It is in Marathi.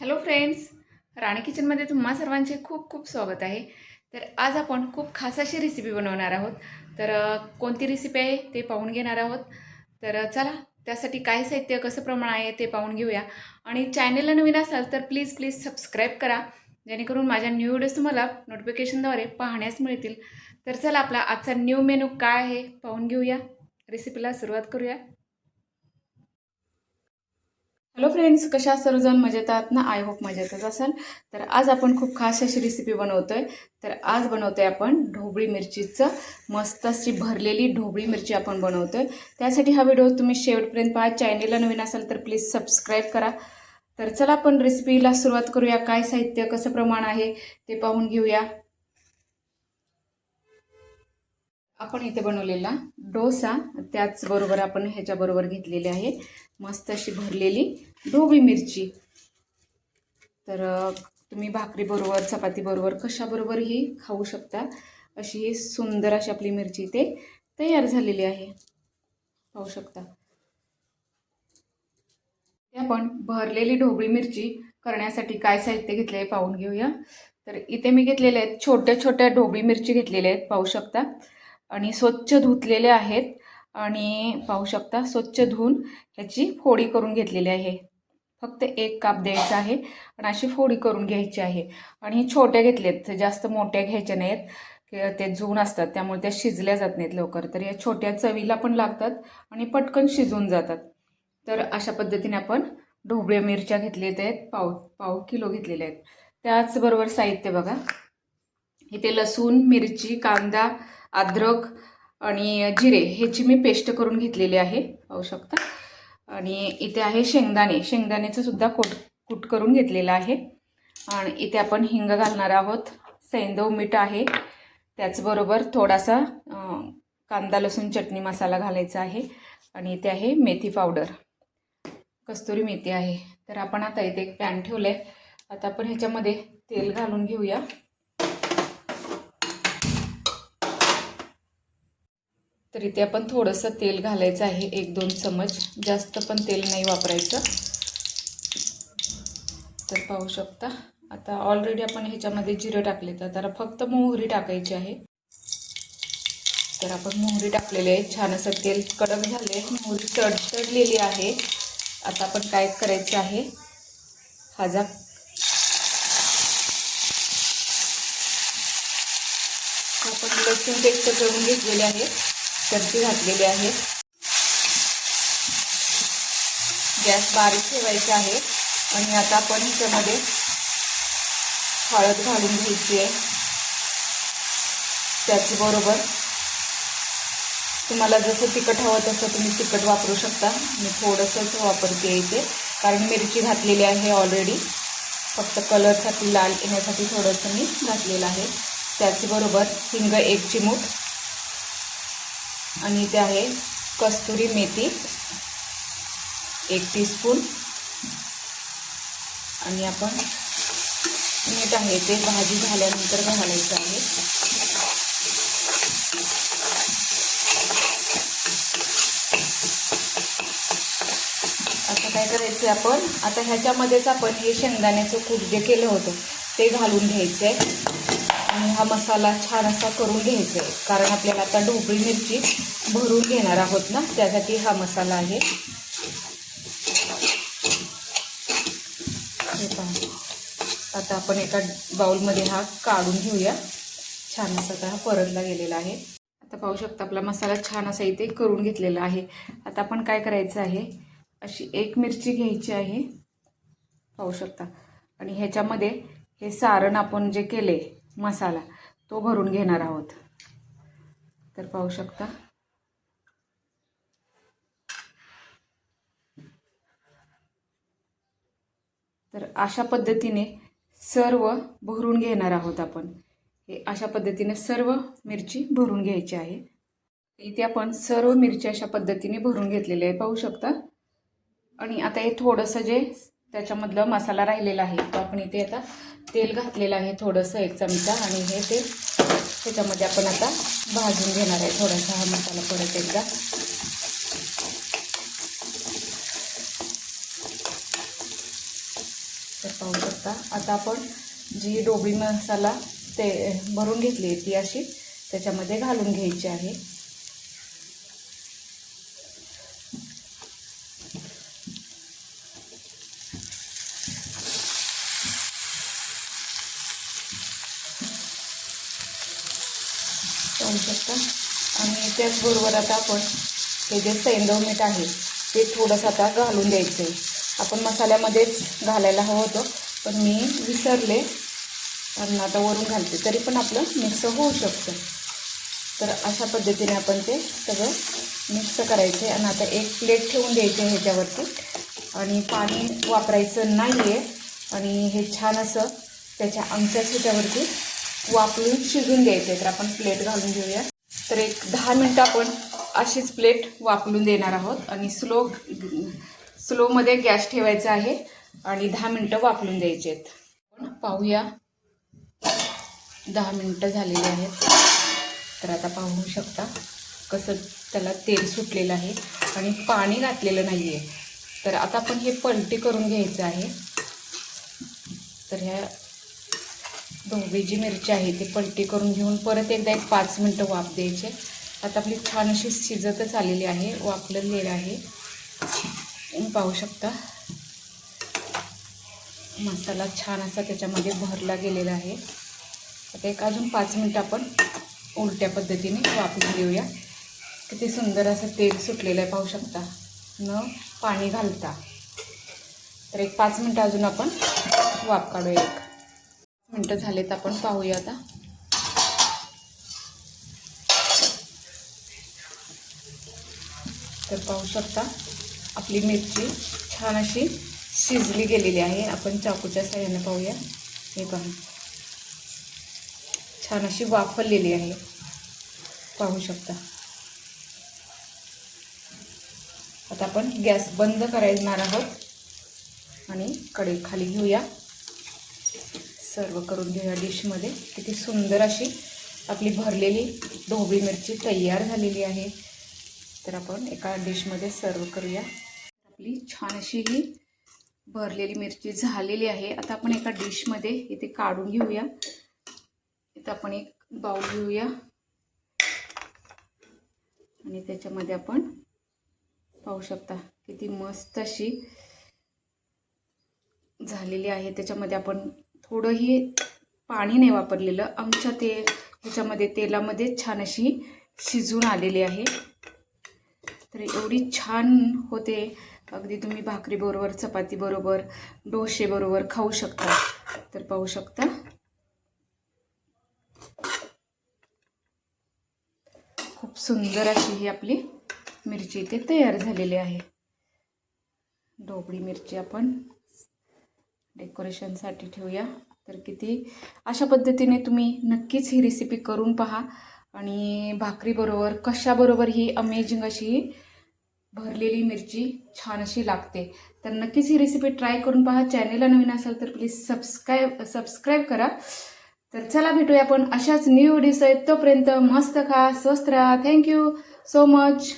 हॅलो फ्रेंड्स राणी किचनमध्ये तुम्हा सर्वांचे खूप खूप स्वागत आहे. तर आज आपण खूप खास अशी रेसिपी बनवणार आहोत. तर कोणती रेसिपी आहे ते पाहून घेणार आहोत. तर चला त्यासाठी काय साहित्य कसं प्रमाण आहे ते पाहून घेऊया. आणि चॅनलला नवीन असाल तर प्लीज प्लीज सबस्क्राईब करा. जेणेकरून माझ्या न्यू व्हिडिओज तुम्हाला नोटिफिकेशनद्वारे पाहण्यास मिळतील. तर चला आपला आजचा न्यू मेनू काय आहे पाहून घेऊया. रेसिपीला सुरुवात करूया. हॅलो फ्रेंड्स कशा सर्वजण? मजेत आहात ना? आय होप मजेतच असाल. तर आज आपण खूप खास अशी रेसिपी बनवतोय. तर आज बनवतोय आपण ढोबळी मिरचीचं मस्त अशी भरलेली ढोबळी मिरची आपण बनवतोय. त्यासाठी हा व्हिडिओ तुम्ही शेवटपर्यंत पहा. चॅनेलला नवीन असाल तर प्लीज सबस्क्राईब करा. तर चला आपण रेसिपीला सुरुवात करूया. काय साहित्य कसं प्रमाण आहे ते पाहून घेऊया. आपण इथे बनवलेला डोसा. त्याचबरोबर आपण ह्याच्याबरोबर घेतलेले आहे मस्त अशी भरलेली ढोबळी मिरची. तर तुम्ही भाकरीबरोबर चपातीबरोबर कशाबरोबरही खाऊ शकता. अशी ही सुंदर अशी आपली मिरची इथे तयार झालेली आहे. पाहू शकता. आपण भरलेली ढोबळी मिरची करण्यासाठी काय साहित्य घेतले आहे पाहून घेऊया. तर इथे मी घेतलेले आहेत छोट्या छोट्या ढोबळी मिरची घेतलेल्या आहेत पाहू शकता. आणि स्वच्छ धुतलेले आहेत. आणि पाहू शकता स्वच्छ धुवून ह्याची फोडी करून घेतलेली आहे. फक्त एक काप द्यायचा आहे आणि अशी फोडी करून घ्यायची आहे. आणि छोट्या घेतल्यात जास्त मोठ्या घ्यायच्या नाहीत. ते जून असतात त्यामुळे त्या शिजल्या जात नाहीत लवकर. तर या छोट्या चवीला पण लागतात आणि पटकन शिजून जातात. तर अशा पद्धतीने आपण ढोबळ्या मिरच्या घेतलेल्या आहेत पाव पाव किलो घेतलेल्या आहेत. त्याचबरोबर साहित्य बघा. इथे लसूण मिरची कांदा अद्रक आणि जिरे ह्याची मी पेस्ट करून घेतलेली आहे पाहू शकता. आणि इथे आहे शेंगदाणे. शेंगदाण्याचं सुद्धा कोट कूट करून घेतलेलं आहे. आणि इथे आपण हिंग घालणार आहोत. सैंदव मीठ आहे. त्याचबरोबर थोडासा कांदा लसूण चटणी मसाला घालायचा आहे. आणि इथे आहे मेथी पावडर. कस्तुरी मेथी आहे. तर आपण आता इथे एक पॅन ठेवलं आहे आता आपण ह्याच्यामध्ये तेल घालून घेऊया. तर इथे आपण थोडंसं तेल घालायचं आहे. एक दोन चमच. जास्त पण तेल नाही वापरायचं. तर पाहू शकता. आता ऑलरेडी आपण ह्याच्यामध्ये जिरं टाकले तर आता फक्त मोहरी टाकायची आहे. तर आपण मोहरी टाकलेली आहे. छान असं तेल कडक झाले मोहरी चढचडलेली आहे. आता आपण काय करायचं आहे? हाजा आपण लसूण पेस्ट करून घेतलेले आहे. तर घातलेली आहे. गॅस बारीक ठेवायचा आहे. आणि आता आपण ह्याच्यामध्ये हळद घालून घ्यायची आहे. त्याचबरोबर तुम्हाला जसं तिखट हवं तसं तुम्ही तिखट वापरू शकता. मी थोडंसंच वापरते इथे. कारण मिरची घातलेली आहे ऑलरेडी फक्त कलरसाठी लाल येण्यासाठी थोडंसं मी घातलेलं आहे. त्याचबरोबर हिंग एक चिमूट. आणि ते आहे कस्तुरी मेथी. एक टीस्पून आणि आपण मीठ आहे ते भाजी झाल्यानंतर घालायचं आहे. आता काय करायचं आपण? आता ह्याच्यामध्येच आपण हे शेंगदाण्याचं कूट जे केलं होतं ते घालून घ्यायचं आहे आणि हा मसाला छान असा करून घ्यायचा आहे. कारण आपल्याला आता ढोबळी मिरची भरून घेणार आहोत ना त्यासाठी हा मसाला आहे. हे आता आपण एका बाउलमध्ये हा काढून घेऊया. छान असा आता हा परतला गेलेला आहे. आता पाहू शकता आपला मसाला छान असा इथे करून घेतलेला आहे. आता आपण काय करायचं आहे? अशी एक मिरची घ्यायची आहे. पाहू शकता. आणि ह्याच्यामध्ये हे सारण आपण जे केले मसाला तो भरून घेणार आहोत. तर पाहू शकता. तर अशा पद्धतीने सर्व भरून घेणार आहोत आपण. हे अशा पद्धतीने सर्व मिरची भरून घ्यायची आहे. इथे आपण सर्व मिरची अशा पद्धतीने भरून घेतलेले आहे पाहू शकता. आणि आता हे थोडंसं जे त्याच्यामधलं मसाला राहिलेला आहे तो आपण इथे आता तेल घातलेलं आहे थोडंसं एक चमचा आणि हे तेल त्याच्यामध्ये आपण आता भाजून घेणार आहे. थोडासा हा मसाला परत एकदा. तर पाहू शकता आता आपण जी डोबळी मसाला ते भरून घेतली ती अशी त्याच्यामध्ये घालून घ्यायची आहे. पाहू शकता. आणि त्याचबरोबर आता आपण हे जे सैंदव मीठ आहे ते थोडंसं आता घालून द्यायचं आहे. आपण मसाल्यामध्येच घालायला हवं होतं पण मी विसरले. पण आता वरून घालते तरी पण आपलं मिक्स होऊ शकतं. तर अशा पद्धतीने आपण ते सगळं मिक्स करायचं आहे. आणि आता एक प्लेट ठेवून द्यायची आहे ह्याच्यावरती. आणि पाणी वापरायचं नाही आहे आणि हे छान असं त्याच्या आमच्याच ह्याच्यावरती वापरून शिजून द्यायचे तर आपण प्लेट घालून घेऊया. तर एक दहा मिनटं आपण अशीच प्लेट वापरून देणार आहोत आणि स्लो स्लोमध्ये गॅस ठेवायचा आहे आणि दहा मिनटं वापरून द्यायचे आहेत. आपण पाहूया. दहा मिनटं झालेली आहेत. तर आता पाहू शकता कसं त्याला तेल सुटलेलं आहे आणि पाणी घातलेलं नाही आहे तर आता आपण हे पलटी करून घ्यायचं आहे. तर ह्या ढोबळी जी मिरची आहे ती पलटी करून घेऊन परत एकदा एक पाच मिनटं वाफ द्यायचे. आता आपली छान अशी शिजतच आलेली आहे वापरलेलं आहे. पाहू शकता. मसाला छान असा त्याच्यामध्ये भरला गेलेला आहे. आता एक अजून पाच मिनटं आपण उलट्या पद्धतीने वापरून घेऊया. किती सुंदर असं तेल सुटलेलं आहे पाहू शकता. न पाणी घालता. तर एक पाच मिनटं अजून आपण वाफ काढूया एक. मिनटं झालेत आपण पाहूया आता. तर पाहू शकता आपली मिरची छान अशी शिजली गेलेली आहे. आपण चाकूच्या साह्याने पाहूया. हे पहा. छान अशी वाफरलेली आहे. पाहू शकता. आता आपण गॅस बंद करायणार आहोत आणि कडे खाली घेऊया. सर्व करून घेऊया डिशमध्ये. किती सुंदर अशी आपली भरलेली ढोबळी मिरची तयार झालेली आहे. तर आपण एका डिशमध्ये सर्व करूया. आपली छान अशी ही भरलेली मिरची झालेली आहे. आता आपण एका डिशमध्ये इथे काढून घेऊया. इथं आपण एक बाऊल घेऊया. आणि त्याच्यामध्ये आपण पाहू शकता किती मस्त अशी झालेली आहे. त्याच्यामध्ये आपण थोडंही पाणी नाही वापरलेलं. आमच्या ते ह्याच्यामध्ये तेलामध्ये छान अशी शिजून आलेली आहे. तर एवढी छान होते. अगदी तुम्ही भाकरीबरोबर चपातीबरोबर डोसेबरोबर खाऊ शकता. तर पाहू शकता. खूप सुंदर अशी ही आपली मिरची इथे तयार झालेली आहे. ढोबळी मिरची आपण डेकोरेशनसाठी ठेवूया. तर किती? अशा पद्धतीने तुम्ही नक्कीच ही रेसिपी करून पहा. आणि भाकरीबरोबर कशाबरोबर ही अमेझिंग अशी भरलेली मिरची छान अशी लागते. तर नक्कीच ही रेसिपी ट्राय करून पहा. चॅनेलला नवीन असाल तर प्लीज सबस्क्राईब सबस्क्राईब करा. तर चला भेटूया आपण अशाच न्यू व्हिडिओज आहेत. तोपर्यंत मस्त खा स्वस्त राहा. Thank you so much